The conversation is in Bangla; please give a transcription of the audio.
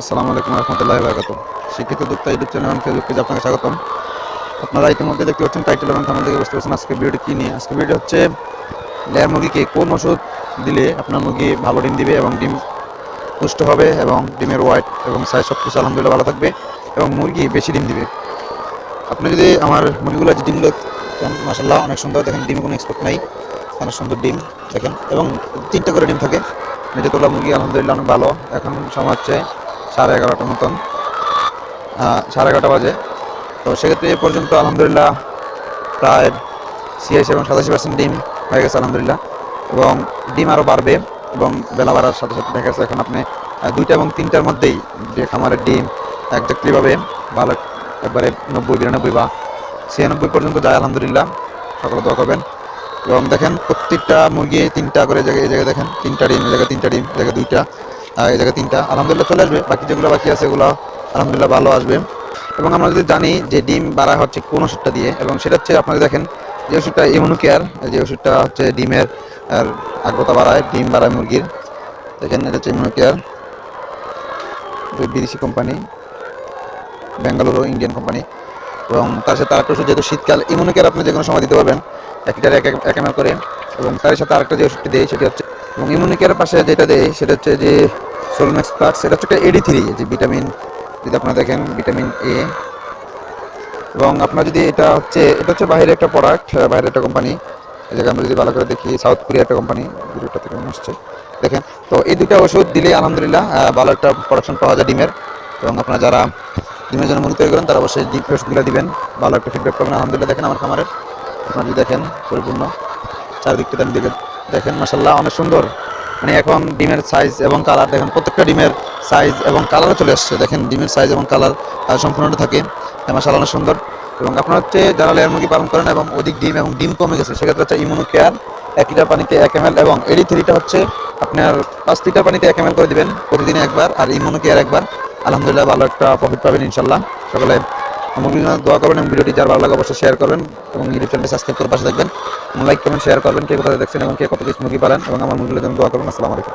আসসালামু আলাইকুম রহমতুল্লাহ বারকাত শিক্ষিত দুঃখতা ইউটিউব চ্যানেল এবং ফেসবুক পেজে আপনাকে স্বাগতম। আপনারা ইতিমধ্যে দেখতে পাচ্ছেন টাইটেল এবং থামেল থেকে বুঝতে পারছেন আজকে ভিডিওটি কী নিয়ে। আজকে ভিডিও হচ্ছে লেয়ার মুরগিকে কোন ওষুধ দিলে আপনার মুরগি ভালো ডিম দিবে এবং ডিম পুষ্ট হবে এবং ডিমের ওয়াইট এবং সাইজ সব কিছু আলহামদুলিল্লাহ ভালো থাকবে এবং মুরগি বেশি ডিম দিবে। আপনি যদি আমার মুরগিগুলো যে ডিমগুলো মাসাল্লাহ অনেক সুন্দর, দেখেন ডিমে কোনো এক্সপোর্ট নাই, অনেক সুন্দর ডিম, দেখেন, এবং তিনটা করে ডিম থাকে। নিজে তোলা মুরগি আলহামদুলিল্লাহ অনেক ভালো। এখন সময় হচ্ছে সাড়ে এগারোটার মতন সাড়ে এগারোটা বাজে। তো সেক্ষেত্রে এ পর্যন্ত আলহামদুলিল্লাহ প্রায় ছিয়াশি এবং সাতাশি পার্সেন্ট ডিম হয়ে গেছে আলহামদুলিল্লাহ। এবং ডিম আরও বাড়বে এবং বেলা বাড়ার সাথে সাথে দেখা এখন আপনি দুইটা এবং তিনটার মধ্যেই যে খামারের ডিম একজাক্টলিভাবে ভালো একবারে নব্বই, বিরানব্বই বা ছিয়ানব্বই পর্যন্ত যায় আলহামদুলিল্লাহ। সকলে দোয়া করবেন। এবং দেখেন প্রত্যেকটা মুরগি তিনটা করে জায়গায়, এই জায়গায় দেখেন তিনটা ডিম, এই জায়গায় তিনটা ডিম, এই জায়গায় দুইটা। এই জায়গায় তিনটা। আলহামদুলিল্লাহ চলে আসবে। বাকি যেগুলো বাকি আছে এগুলো আলহামদুলিল্লাহ ভালো আসবে। এবং আমরা যদি জানি যে ডিম বাড়া হচ্ছে কোন ওষুধটা দিয়ে, এবং সেটা হচ্ছে আপনারা দেখেন যে ওষুধটা ইমিউনো কেয়ার যে ওষুধটা হচ্ছে ডিমের আগ্রতা বাড়ায়, ডিম বাড়ায় মুরগির। দেখেন, এটা হচ্ছে ইমিউনো কেয়ার বিদেশি কোম্পানি বেঙ্গালুরু ইন্ডিয়ান কোম্পানি এবং তার সাথে আরেকটা ওষুধ, যেহেতু শীতকাল ইমিউনো কেয়ার আপনি যে কোনো সময় দিতে পারবেন, এক এক এক- করে। এবং তার সাথে আরেকটা যে ওষুধটি দেয়, সেটা হচ্ছে, এবং ইমিউনো কেয়ারের পাশে যেটা দেয়, সেটা হচ্ছে যে সোলম্যাক্স প্লাস সেটা হচ্ছে একটা এডি থ্রি যে ভিটামিন যদি আপনারা দেখেন ভিটামিন এ এবং আপনার যদি এটা হচ্ছে এটা হচ্ছে বাইরের একটা প্রোডাক্ট বাইরের একটা কোম্পানি এই জায়গায় আমরা যদি ভালো করে দেখি সাউথ কোরিয়া একটা কোম্পানি ভিডিওটা থেকে আসছে দেখেন, তো এই দুটা ওষুধ দিলে আলহামদুলিল্লাহ ভালো একটা প্রোডাকশন পাওয়া যায় ডিমের। এবং আপনারা যারা ডিমের জন্য মুরগি তৈরি করেন, তারা অবশ্যই ডিম ওষুধগুলো দিবেন। ভালো একটা ফিডব্যাক পাবেন। আলহামদুলিল্লাহ, দেখেন আমার খামারের। আপনারা যদি দেখেন, পরিপূর্ণ। চারিদিক থেকে দিকে দেখেন মাসাল্লাহ অনেক সুন্দর। মানে এখন ডিমের সাইজ এবং কালার দেখেন প্রত্যেকটা ডিমের সাইজ এবং কালারও চলে আসছে। দেখেন ডিমের সাইজ এবং কালার সম্পূর্ণটা থাকে। মাসাল্লাহ অনেক সুন্দর। এবং আপনার হচ্ছে যারা লেয়ার মুরগি পালন করেন এবং অধিক ডিম এবং ডিম কমে গেছে, সেক্ষেত্রে হচ্ছে ইমিউনো কেয়ার এক লিটার পানিতে এক এম এবং এডি থ্রিটা হচ্ছে আপনার পাঁচ লিটার পানিতে এক এম করে দিবেন প্রতিদিনে একবার, আর ইমিউনো কেয়ার একবার। আলহামদুলিল্লাহ, ভালো একটা প্রফিট পাবেন ইনশাল্লাহ সকালে মুরগির জন্য দোয়া করবেন এবং ভিডিওটি যার ভালো লাগে অবশ্যই শেয়ার করবেন এবং ইউটিউব চ্যানেলটি সাবস্ক্রাইব করে পাশে থাকবেন। লাইক কমেন্ট শেয়ার করবেন কে কোথায় দেখছেন এবং কে কত কিছু মুরগি পালেন এবং আমার মুরগির জন্য দোয়া করবেন। আসসালামু আলাইকুম।